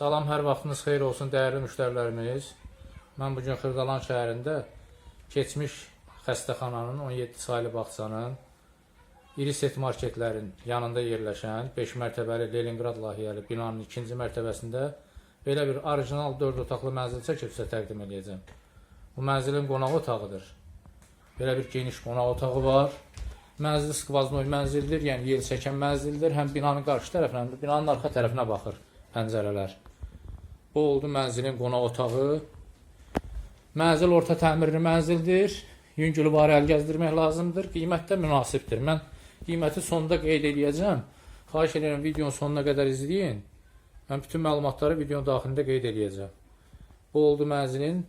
Salam, hər vaxtınız xeyir olsun dəyərli müştərilərimiz. Mən bu gün Xırdalan şəhərində keçmiş xəstəxananın 17 saylı bağçanın iri set marketlərin yanında yerləşən 5 mərtəbəli Leningrad layihəli binanın ikinci mərtəbəsində belə bir orijinal 4 otaqlı mənzil çəkib sizə təqdim edəcəm. Bu mənzilin qonaq otağıdır. Belə bir geniş qonaq otağı var. Mənzil skvaznoy mənzildir, yəni yel çəkən mənzildir. Həm binanın qarşı tərəfinə, binanın arxa tərəfinə baxır pəncərələr. Bu oldu mənzilin qonaq otağı. Mənzil orta təmirli mənzildir. Yüngülü var əl gəzdirmək lazımdır. Qiymət də münasibdir. Mən qiyməti sonda qeyd edəcəm. Xahiş edirəm videonun sonuna qədər izləyin. Mən bütün məlumatları videonun daxilində qeyd edəcəm. Bu oldu mənzilin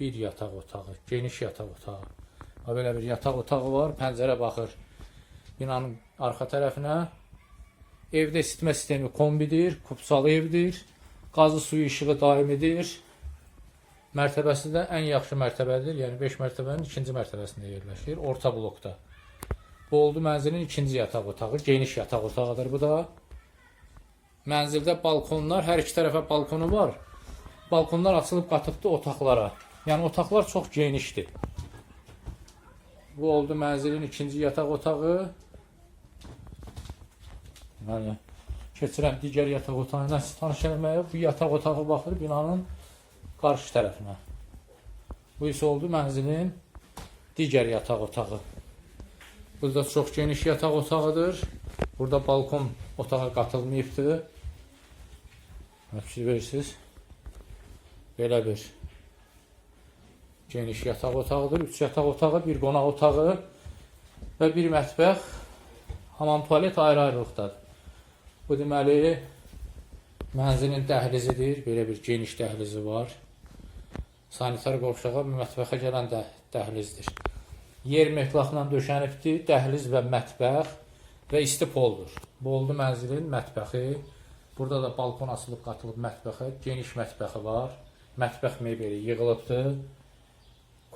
bir yataq otağı, geniş yataq otağı. Ha belə bir yataq otağı var, pəncərə baxır binanın arxa tərəfinə. Evdə isitmə sistemi kombidir, kupsalı evdir. Qazı suyu işığı daimidir. Mərtəbəsi də ən yaxşı mərtəbədir. Yəni 5 mərtəbənin ikinci mərtəbəsində yerləşir, orta blokda. Bu oldu mənzilin ikinci yataq otağı, geniş yataq otağıdır bu da. Mənzildə balkonlar, hər iki tərəfə balkonu var. Balkonlar açılıb qatıbdı otaqlara. Yəni otaqlar çox genişdir. Bu oldu mənzilin ikinci yataq otağı. Yəni keçirəm digər yataq otağı ilə sizi tanış eləməyə. Bu yataq otağı baxır binanın qarşı tərəfinə. Bu isə oldu mənzilin digər yataq otağı. Burada çox geniş yataq otağıdır. Burada balkon otağa qatılmayıbdı. Fikir verirsiniz. Belə bir geniş yataq otağıdır. Üç yataq otağı, bir qonaq otağı və bir mətbəx, hamam tualet ayrı-ayrılıqdadır. Bu deməli mənzilin dəhlizidir. Belə bir geniş dəhlizi var. Sanitar qovşağa mətbəxə gələn də dəhlizdir. Yer metlaqla döşənibdir. Dəhliz və mətbəx və isti poldur. Bu oldu mənzilin mətbəxi. Burada da balkon açılıb qatılıb mətbəxə. Geniş mətbəxi var. Mətbəx mebeli yığılıbdır.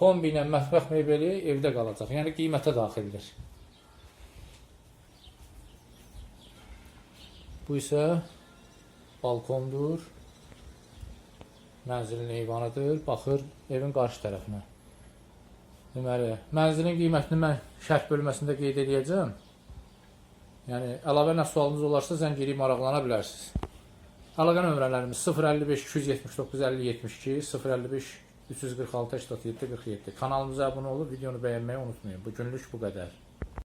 Kombi ilə mətbəx mebeli evdə qalacaq. Yəni qiymətə daxildir. Bu isə balkondur. Mənzilin eyvanıdır. Baxır evin qarşı tərəfinə. Deməli, mənzilin qiymətini mən şərh bölməsində qeyd edəcəm. Yəni əlavə nə sualınız olarsa zəng edib maraqlana bilərsiniz. Əlaqə nömrələrimiz 055 279 50 72 055 346 87 47. Kanalımıza abunə olub videonu bəyənməyi unutmayın. Bu günlük bu qədər.